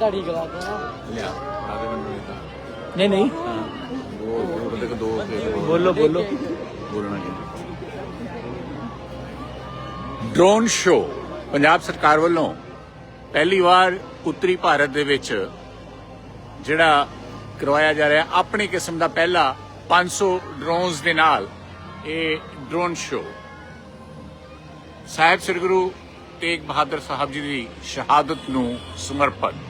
ਦਾੜੀ ਗਲਾ ਦੇਣਾ ਲਿਆ ਬਣਾ ਦੇ ਮੈਨੂੰ ਇਹ ਤਾਂ। ਨਹੀਂ ਨਹੀਂ। ਉਹ ਉਹ ਕੋ ਦੋ ਹੋਰ ਬੋਲੋ ਬੋਲੋ। ਬੋਲਣਾ ਜੀ ਡਰੋਨ ਸ਼ੋ ਪੰਜਾਬ ਸਰਕਾਰ ਵੱਲੋਂ ਪਹਿਲੀ ਵਾਰ ਉੱਤਰੀ ਭਾਰਤ ਦੇ ਵਿੱਚ ਜਿਹੜਾ ਕਰਵਾਇਆ ਜਾ ਰਿਹਾ ਆਪਣੀ ਕਿਸਮ ਦਾ ਪਹਿਲਾ 500 ਡਰੋਨਸ ਦੇ ਨਾਲ ਇਹ ਡਰੋਨ ਸ਼ੋ ਸਾਹਿਬ ਸ੍ਰੀ ਗੁਰੂ ਤੇਗ ਬਹਾਦਰ ਸਾਹਿਬ ਜੀ ਦੀ ਸ਼ਹਾਦਤ ਨੂੰ ਸਮਰਪਿਤ।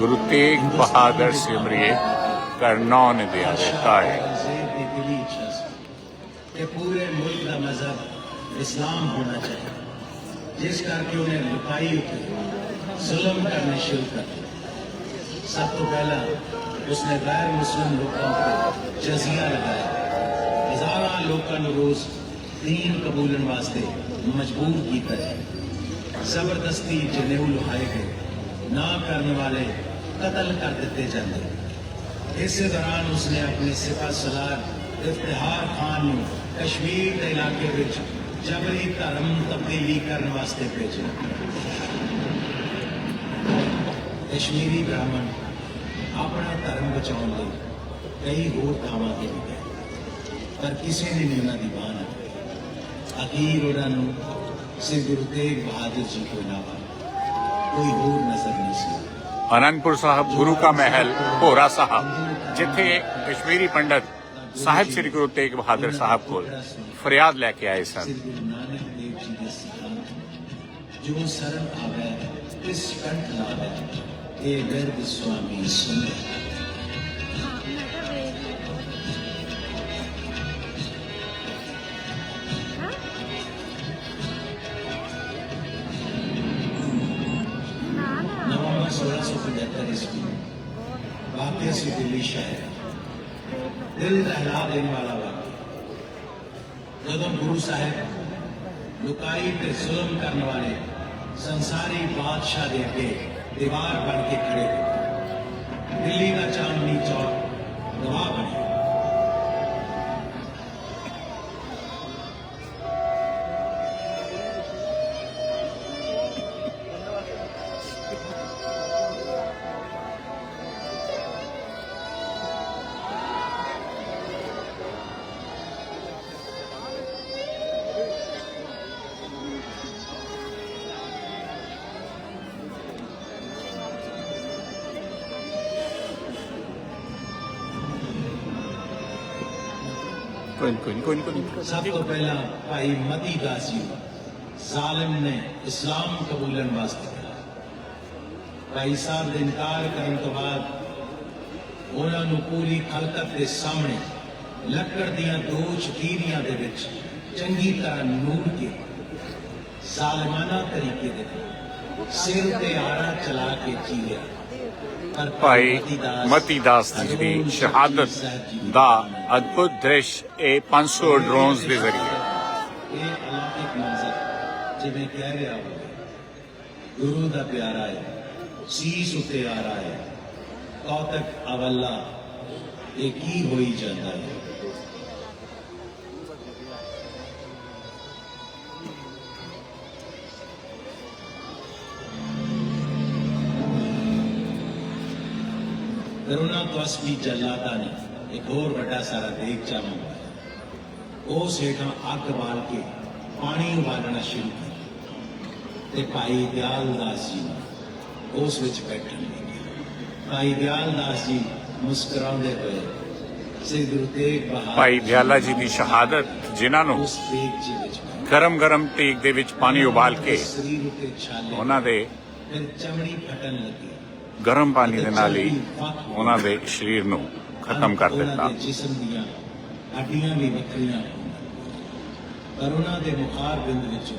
ਗੁਰੂ ਤੇਗ ਬਹਾਦਰ ਸਿਮਰਿਏ ਕਰਨੌ ਨੇ ਦਿਆ ਤਾਏ ਦੀ ਦਿਲੀ ਇੱਛਾ ਸੀ ਕਿ ਪੂਰੇ ਮੁਲਕ ਦਾ ਮਜ਼ਹਬ ਇਸਲਾਮ ਹੋਣਾ ਚਾਹੀਦਾ ਜਿਸ ਕਰਕੇ ਉਹਨੇ ਲੁਕਾਈ ਉੱਤੇ ਜ਼ੁਲਮ ਕਰਨੇ ਸ਼ੁਰੂ ਕਰ ਦਿੱਤੇ ਸਭ ਤੋਂ ਪਹਿਲਾਂ ਉਸਨੇ ਗੈਰ ਮੁਸਲਿਮ ਲੋਕਾਂ ਉੱਤੇ ਜਜ਼ੀਆ ਲਗਾਇਆ ਹਜ਼ਾਰਾਂ ਲੋਕਾਂ ਨੂੰ ਰੋਜ਼ ਦੀਨ ਕਬੂਲਣ ਵਾਸਤੇ ਮਜਬੂਰ ਕੀਤਾ ਜਾਏ ਜ਼ਬਰਦਸਤੀ ਜਨੇਊ ਲੁਹਾਏ ਗਏ ਨਾ ਕਰਨ ਵਾਲੇ ਕਤਲ ਕਰ ਦਿੱਤੇ ਜਾਂਦੇ। ਇਸੇ ਦੌਰਾਨ ਉਸਨੇ ਆਪਣੇ ਸਿਪਾ ਸਲਾਰ ਇਫਤਿਹਾਰ ਖਾਨ ਨੂੰ ਕਸ਼ਮੀਰ ਦੇ ਇਲਾਕੇ ਵਿੱਚ ਜਬਰੀ ਧਰਮ ਤਬਦੀਲੀ ਕਰਨ ਵਾਸਤੇ ਭੇਜਿਆ। ਕਸ਼ਮੀਰੀ ਬ੍ਰਾਹਮਣ ਆਪਣਾ ਧਰਮ ਬਚਾਉਣ ਲਈ ਕਈ ਹੋਰ ਥਾਵਾਂ ਤੇ ਵੀ ਗਏ, ਪਰ ਕਿਸੇ ਨੇ ਨਹੀਂ ਉਹਨਾਂ ਦੀ ਬਾਹ ਨਾ ਅਖੀਰ ਉਹਨਾਂ ਨੂੰ ਸ੍ਰੀ ਗੁਰੂ ਤੇਗ ਬਹਾਦਰ ਜੀ ਤੋਂ ਇਲਾਵਾ ਕੋਈ ਹੋਰ ਨਜ਼ਰ ਨਹੀਂ ਸੀ। ਅਨੰਦਪੁਰ ਸਾਹਿਬ ਗੁਰੂ ਕਾ ਮਹਿਲ ਭੋਰਾ ਸਾਹਿਬ ਜਿੱਥੇ ਕਸ਼ਮੀਰੀ ਪੰਡਤ ਸਾਹਿਬ ਸ੍ਰੀ ਗੁਰੂ ਤੇਗ ਬਹਾਦਰ ਸਾਹਿਬ ਕੋਲ ਫਰਿਆਦ ਲੈ ਕੇ ਆਏ ਸਨ ਸ੍ਰੀ ਗੁਰੂ ਨਾਨਕ ਦੇਵ ਜੀ ਦੇ ਸਿਧਾਂਤ ਜੋ ਸਰਲ ਆਵੇ ਤਿਸ ਕੰਠ ਲਾਵੇ ਇਹ ਗਰਭ ਸੁਆਮੀ ਸੁੰਦਰ करिश्मी वाक्य से दिल्ली शहर दिल दहला देने वाला वाक्य जदों गुरु साहब लुकाई पे जुल्म करने वाले संसारी बादशाह दे के दीवार बन के खड़े दिल्ली का चार ਕੋਈ ਨੀ, ਕੋਈ ਨੀ, ਕੋਈ ਨੀ, ਕੋਈ ਨੀ। ਸਭ ਤੋਂ ਪਹਿਲਾਂ ਭਾਈ ਮਤੀ ਦਾਸ ਜੀ ਜ਼ਾਲਿਮ ਨੇ ਇਸਲਾਮ ਕਬੂਲਣ ਵਾਸਤੇ ਕਿਹਾ ਭਾਈ ਸਾਹਿਬ ਦੇ ਇਨਕਾਰ ਕਰਨ ਤੋਂ ਬਾਅਦ ਉਹਨਾਂ ਨੂੰ ਪੂਰੀ ਖਲਕਤ ਦੇ ਸਾਹਮਣੇ ਲੱਕੜ ਦੀਆਂ ਦੋ ਚਕੀਰੀਆਂ ਦੇ ਵਿੱਚ ਚੰਗੀ ਤਰ੍ਹਾਂ ਨੂਰ ਕੇ ਜ਼ਾਲਮਾਨਾ ਤਰੀਕੇ ਦੇ ਨਾਲ ਸਿਰ ਤੇ ਆਰਾ ਚਲਾ ਕੇ ਚੀਰਿਆ ਪਰ ਭਾਈ ਮਤੀਦਾਸ ਜੀ ਦੀ ਸ਼ਹਾਦਤ ਦਾ ਅਦਭੁਤ ਦ੍ਰਿਸ਼ ਇਹ 500 ਡਰੋਨਸ ਦੇ ਜ਼ਰੀਏ। ਇਹ ਅਲੌਕਿਕ ਮੰਜ਼ਰ ਜਿਵੇਂ ਕਹਿ ਰਿਹਾ ਹੋਵੇ ਗੁਰੂ ਦਾ ਪਿਆਰਾ ਹੈ, ਸੀਸ ਉਤੇ ਆ ਰਹਾ ਹੈ। ਕੌਤਕ ਅਵੱਲਾ, ਇਹ ਕੀ ਹੋਈ ਜਾਂਦਾ ਹੈ? ਕਰੁਣਾ ਤਸਵੀ ਜਲਾਤਾ ਨੇ ਇੱਕ ਹੋਰ ਵੱਡਾ ਸਾਰਾ ਦੇਖ ਚਾਵਾਂਗਾ ਉਸ ਹੇਠਾਂ ਅੱਗ ਬਾਲ ਕੇ ਪਾਣੀ ਉਬਾਲਣਾ ਸ਼ੁਰੂ ਕੀਤਾ ਤੇ ਭਾਈ ਦਿਆਲ ਦਾਸ ਜੀ ਉਸ ਵਿੱਚ ਬੈਠਣ ਲੱਗੇ ਭਾਈ ਦਿਆਲ ਦਾਸ ਜੀ ਮੁਸਕਰਾਉਂਦੇ ਹੋਏ ਸ੍ਰੀ ਗੁਰੂ ਤੇਗ ਬਹਾਦਰ ਭਾਈ ਦਿਆਲਾ ਜੀ ਦੀ ਸ਼ਹਾਦਤ ਜਿਨ੍ਹਾਂ ਨੂੰ ਉਸ ਤੇਗ ਜੀ ਵਿੱਚ ਦੇ ਵਿੱਚ ਪਾਣੀ ਉਬਾਲ ਕੇ ਸਰੀਰ ਉਤੇ ਛਾਲੇ ਉਹਨਾਂ ਦੇ ਫਿਰ ਚਮੜੀ ਫਟਣ ਲੱਗੀ। ਗਰਮ ਪਾਣੀ ਦੇ ਨਾਲ ਹੀ ਉਹਨਾਂ ਦੇ ਸਰੀਰ ਨੂੰ ਖਤਮ ਕਰ ਦਿੱਤਾ। ਦੇ ਜਿਸਮ ਦੀਆਂ ਹੱਡੀਆਂ ਵੀ ਵੱਖਰੀਆਂ ਹੋਣ ਪਰ ਉਹਨਾਂ ਦੇ ਮੁਖਾਰ ਬਿੰਦ ਵਿੱਚ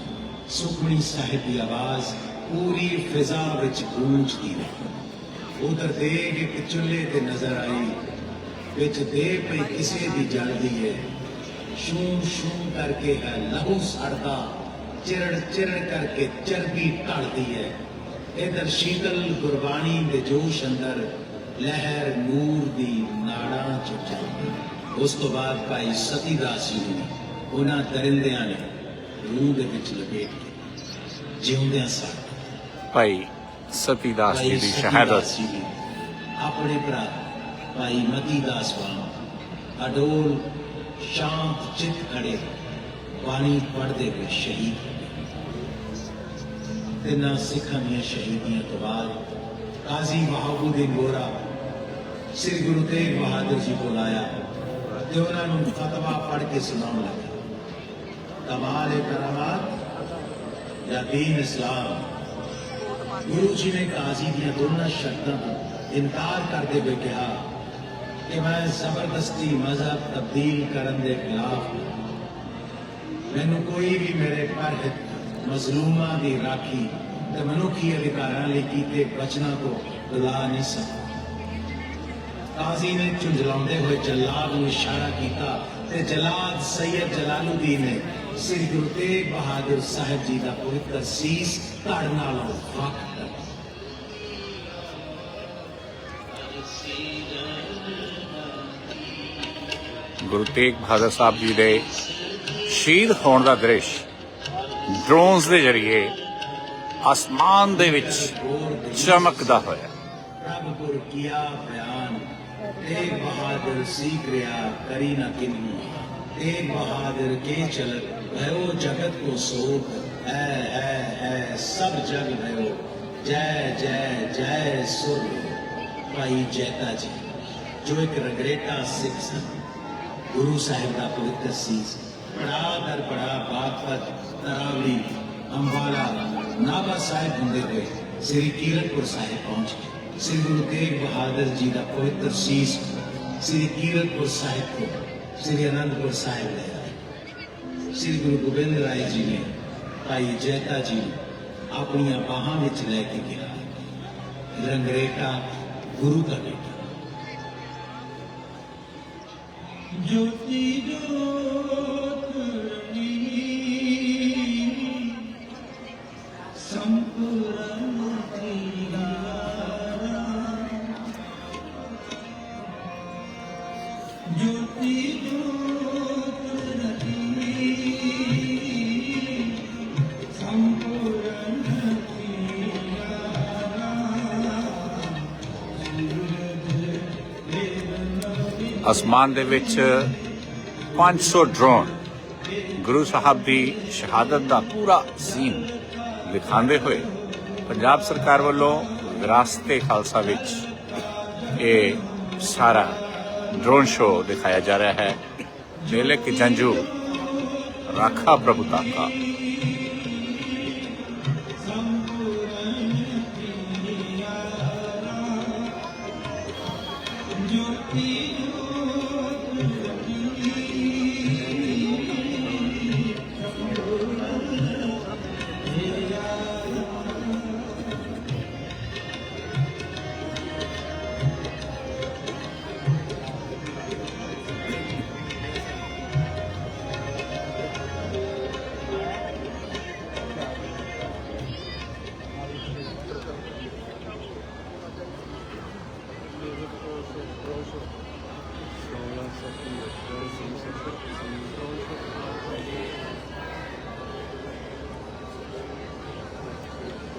ਸੁਖਮਣੀ ਸਾਹਿਬ ਦੀ ਆਵਾਜ਼ ਪੂਰੀ ਫਿਜ਼ਾ ਵਿੱਚ ਗੂੰਜਦੀ ਰਹੀ। ਉਧਰ ਦੇਗ ਇੱਕ ਚੁੱਲ੍ਹੇ ਤੇ ਨਜ਼ਰ ਆਈ ਵਿੱਚ ਦੇ ਪਈ ਕਿਸੇ ਦੀ ਜਲਦੀ ਹੈ ਸ਼ੂਮ ਸ਼ੂਮ ਕਰਕੇ ਹੈ ਲਹੂ ਸੜਦਾ ਚਿਰੜ ਚਿਰੜ ਕਰਕੇ ਚਰਬੀ ਢਲਦੀ ਹੈ ਇਧਰ ਸ਼ੀਤਲ ਗੁਰਬਾਣੀ ਦੇ ਜੋਸ਼ ਅੰਦਰ ਲਹਿਰ ਨੂਰ ਦੀ ਨਾੜਾਂ ਚ ਚੱਲਦੀ ਉਸ ਤੋਂ ਬਾਅਦ ਭਾਈ ਸਤੀ ਦਾਸ ਜੀ ਨੂੰ ਉਹਨਾਂ ਦਰਿੰਦਿਆਂ ਨੇ ਰੂਹ ਦੇ ਵਿੱਚ ਲਪੇਟ ਕੇ ਜਿਉਂਦਿਆਂ ਸਾੜ ਭਾਈ ਸਤੀ ਦਾਸ ਜੀ ਦੀ ਸ਼ਹਾਦਤ। ਆਪਣੇ ਭਰਾ ਭਾਈ ਮਤੀ ਦਾਸ ਵਾਂਗ ਅਡੋਲ ਸ਼ਾਂਤ ਚਿੱਤ ਖੜੇ ਬਾਣੀ ਪੜ੍ਹਦੇ ਹੋਏ ਸ਼ਹੀਦ ਹੋ ਗਏ। ਤਿੰਨਾਂ ਸਿੱਖਾਂ ਦੀਆਂ ਸ਼ਹੀਦੀਆਂ ਤੋਂ ਬਾਅਦ ਕਾਜ਼ੀ ਵਹਾਬੁਦੀਨ ਗੋਰਾ ਸ੍ਰੀ ਗੁਰੂ ਤੇਗ ਬਹਾਦਰ ਜੀ ਕੋਲ ਆਇਆ ਤੇ ਉਹਨਾਂ ਨੂੰ ਫਤਵਾ ਪੜ੍ਹ ਕੇ ਸੁਣਾਉਣ ਲੱਗਾ ਕਮਾਲ ਕਰਾਮਾਤ ਜਾਂ ਦੀਨ ਇਸਲਾਮ ਗੁਰੂ ਜੀ ਨੇ ਕਾਜ਼ੀ ਦੀਆਂ ਦੋਨਾਂ ਸ਼ਰਤਾਂ ਤੋਂ ਇਨਕਾਰ ਕਰਦੇ ਹੋਏ ਕਿਹਾ ਕਿ ਮੈਂ ਜ਼ਬਰਦਸਤੀ ਮਜ਼ਹਬ ਤਬਦੀਲ ਕਰਨ ਦੇ ਖਿਲਾਫ ਹਾਂ। ਮੈਨੂੰ ਕੋਈ ਵੀ ਮੇਰੇ ਪਰਹਿਤ ਮਜ਼ਲੂਮਾਂ ਦੀ ਰਾਖੀ ਤੇ ਮਨੁੱਖੀ ਅਧਿਕਾਰਾਂ ਲਈ ਕੀਤੇ ਬਚਨਾਂ ਤੋਂ ਬੁਲਾ ਨਹੀਂ ਸਕਦਾ। ਕਾਜ਼ੀ ਨੇ ਝੁੰਝਲਾਉਂਦੇ ਹੋਏ ਜੱਲਾਦ ਨੂੰ ਇਸ਼ਾਰਾ ਕੀਤਾ ਤੇ ਜੱਲਾਦ ਸੈਯਦ ਜਲਾਲੁਦੀਨ ਨੇ ਸ੍ਰੀ ਗੁਰੂ ਤੇਗ ਬਹਾਦਰ ਸਾਹਿਬ ਜੀ ਦਾ ਪਵਿੱਤਰ ਸੀਸ ਧੜ ਨਾਲੋਂ ਵੱਖ ਕਰ ਗੁਰੂ ਤੇਗ ਬਹਾਦਰ ਸਾਹਿਬ ਜੀ ਦੇ ਸ਼ਹੀਦ ਹੋਣ ਦਾ ਦ੍ਰਿਸ਼ ਡਰੋਨਸ ਦੇ ਜ਼ਰੀਏ ਅਸਮਾਨ ਦੇ ਵਿੱਚ ਚਮਕਦਾ ਹੋਇਆ। ਪ੍ਰਭ ਗੁਰ ਕੀਆ ਬਿਆਨ ਤੇਗ ਬਹਾਦਰ ਸੀਖ ਰਿਆ ਕਰੀ ਨਾ ਕਿਨੂ। ਤੇਗ ਬਹਾਦਰ ਕੇ ਚਲਤ, ਭਇਓ ਜਗਤ ਕੋ ਸੋਖ ਹੈ ਹੈ ਹੈ ਸਭ ਜਗ ਭਇਓ। ਜੈ ਜੈ ਜੈ ਸੁਰ। ਭਾਈ ਜੈਤਾ ਜੀ, ਜੋ ਇੱਕ ਰਗਰੇਟਾ ਸਿੱਖ ਸਨ, ਗੁਰੂ ਸਾਹਿਬ ਦਾ ਪਵਿੱਤਰ ਸੀਸ। ਬੜਾ ਦਰ ਬੜਾ ਬਾਗਪਤ ਤਰਾਵਲੀ ਅੰਬਾਲਾ ਨਾਭਾ ਸਾਹਿਬ ਹੁੰਦੇ ਹੋਏ ਸ੍ਰੀ ਕੀਰਤਪੁਰ ਸਾਹਿਬ ਪਹੁੰਚ ਗਏ ਸ੍ਰੀ ਗੁਰੂ ਤੇਗ ਬਹਾਦਰ ਜੀ ਦਾ ਪਵਿੱਤਰ ਸੀਸ ਸ੍ਰੀ ਕੀਰਤਪੁਰ ਸਾਹਿਬ ਤੋਂ ਸ੍ਰੀ ਅਨੰਦਪੁਰ ਸਾਹਿਬ ਲੈ ਆਏ ਸ੍ਰੀ ਗੁਰੂ ਗੋਬਿੰਦ ਰਾਏ ਜੀ ਨੇ ਭਾਈ ਜੈਤਾ ਜੀ ਨੂੰ ਆਪਣੀਆਂ ਬਾਹਾਂ ਵਿੱਚ ਲੈ ਕੇ ਗਿਆ ਰੰਗਰੇਟਾ ਗੁਰੂ ਦਾ ਬੇਟਾ ਜੋਤੀ ਅਸਮਾਨ ਦੇ ਵਿੱਚ 500 ਡਰੋਨ ਗੁਰੂ ਸਾਹਿਬ ਦੀ ਸ਼ਹਾਦਤ ਦਾ ਪੂਰਾ ਸੀਨ ਦਿਖਾਉਂਦੇ ਹੋਏ ਪੰਜਾਬ ਸਰਕਾਰ ਵੱਲੋਂ ਵਿਰਾਸਤੇ ਖਾਲਸਾ ਵਿੱਚ ਇਹ ਸਾਰਾ ਡਰੋਨ ਸ਼ੋ ਦਿਖਾਇਆ ਜਾ ਰਿਹਾ ਹੈ। ਮੇਲੇ ਕੀ ਜੰਜੂ, ਰਾਖਾ ਪ੍ਰਭੂ ਤਾਕਾ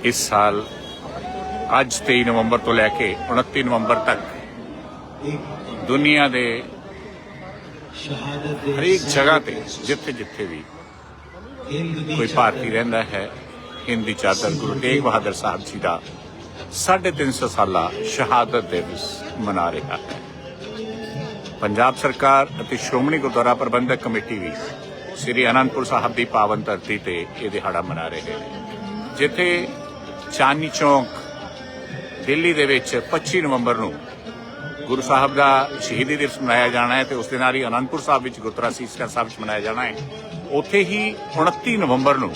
ਇਸ ਸਾਲ ਅੱਜ 23 ਨਵੰਬਰ ਤੋਂ ਲੈ ਕੇ 29 ਨਵੰਬਰ ਤੱਕ ਦੁਨੀਆ ਦੇ ਹਰ ਇੱਕ ਜਗ੍ਹਾ ਤੇ, ਜਿੱਥੇ ਜਿੱਥੇ ਵੀ ਕੋਈ ਭਾਰਤੀ ਰਹਿੰਦਾ ਹੈ, ਹਿੰਦੀ ਚਾਦਰ ਗੁਰੂ ਤੇਗ ਬਹਾਦਰ ਸਾਹਿਬ ਜੀ ਦਾ 350 ਸਾਲਾ ਸ਼ਹਾਦਤ ਦਿਵਸ ਮਨਾ ਰਿਹਾ ਹੈ। ਪੰਜਾਬ ਸਰਕਾਰ ਅਤੇ ਸ਼੍ਰੋਮਣੀ ਗੁਰਦੁਆਰਾ ਪ੍ਰਬੰਧਕ ਕਮੇਟੀ ਵੀ ਸ੍ਰੀ ਅਨੰਦਪੁਰ ਸਾਹਿਬ ਦੀ ਪਾਵਨ ਧਰਤੀ ਤੇ ਇਹ ਦਿਹਾੜਾ ਮਨਾ ਰਹੇ ਨੇ। ਜਿੱਥੇ ਚਾਂਦਨੀ ਚੌਕ, ਦਿੱਲੀ ਦੇ ਵਿੱਚ 25 ਨਵੰਬਰ ਨੂੰ ਗੁਰੂ ਸਾਹਿਬ ਦਾ ਸ਼ਹੀਦੀ ਦਿਵਸ ਮਨਾਇਆ ਜਾਣਾ ਹੈ ਤੇ ਉਸ ਦੇ ਨਾਲ ਹੀ ਅਨੰਦਪੁਰ ਸਾਹਿਬ ਵਿੱਚ ਗੁਰਦੁਆਰਾ ਸੀਸਕਾ ਸਾਹਿਬ ਵਿੱਚ ਮਨਾਇਆ ਜਾਣਾ ਹੈ। ਉੱਥੇ ਹੀ 29 ਨਵੰਬਰ ਨੂੰ